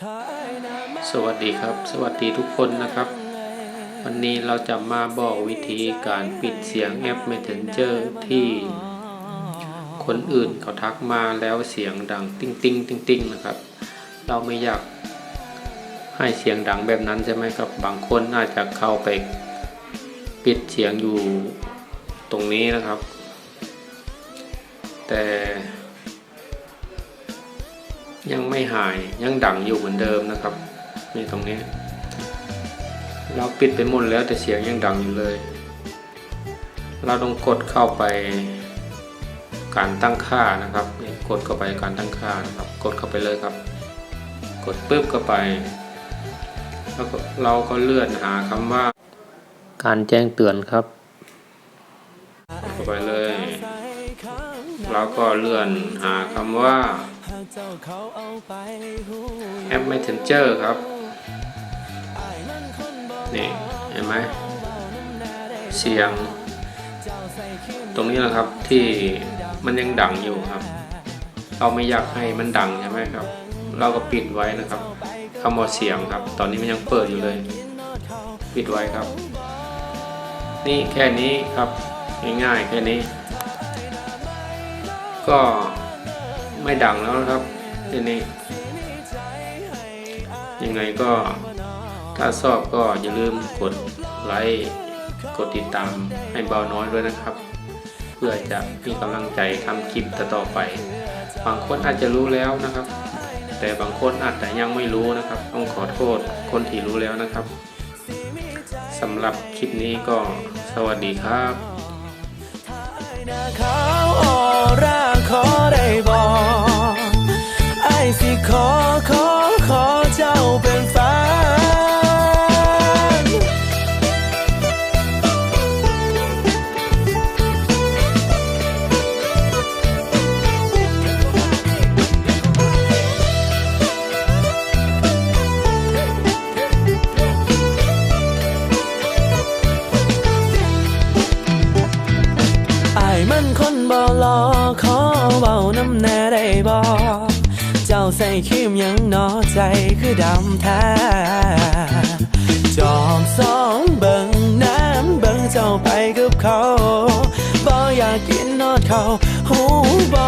สวัสดีครับ สวัสดีทุกคนนะครับ วันนี้เราจะมาบอกวิธีการปิดเสียงแอป Messenger ที่คนอื่นเขาทักมาแล้วเสียงดังติ้งติ้งติ้งติ้งนะครับ เราไม่อยากให้เสียงดังแบบนั้นใช่ไหมครับ บางคนอาจจะเข้าไปปิดเสียงอยู่ตรงนี้นะครับ แต่ ยังไม่หายยังดังอยู่เหมือนเดิมนะครับนี่ตรงนี้ เราปิดไปหมดแล้วแต่เสียงยังดังอยู่เลย เราต้องกดเข้าไปการตั้งค่านะครับนี่กดเข้าไปการตั้งค่านะครับ กดเข้าไปเลยครับ กดปึ๊บเข้าไป แล้วก็เราก็เลื่อนหาคำว่า การแจ้งเตือนครับกดเข้าไปเลยเราก็เลื่อนหาคำว่า แอป Messenger ครับ นี่ เห็นไหม เสียง ตรงนี้นะครับที่มันยังดังอยู่ครับ เราไม่อยากให้มันดังใช่ไหมครับ เราก็ปิดไว้นะครับคำว่าเสียงครับ ตอนนี้มันยังเปิดอยู่เลย ปิดไว้ครับ นี่แค่นี้ครับ ง่ายๆแค่นี้ ก็ ไม่ดังแล้วนะครับทีนี้ ยังไงก็ถ้าชอบก็อย่าลืมกดไลค์กดติดตามให้เบาน้อยด้วยนะครับ เพื่อจะมีกำลังใจทำคลิปต่อไป บางคนอาจจะรู้แล้วนะครับ แต่บางคนอาจจะยังไม่รู้นะครับ ต้องขอโทษคนที่รู้แล้วนะครับสำหรับคลิปนี้ก็สวัสดีครับ ขอเบาน้ำแน่ได้บ่เจ้าใส่คิมยังนอใจคือดำแท้จอมสองเบิ่งน้ำเบิ่งเจ้าไปกับเขาบ่อยากกินนอดเขาหูบ่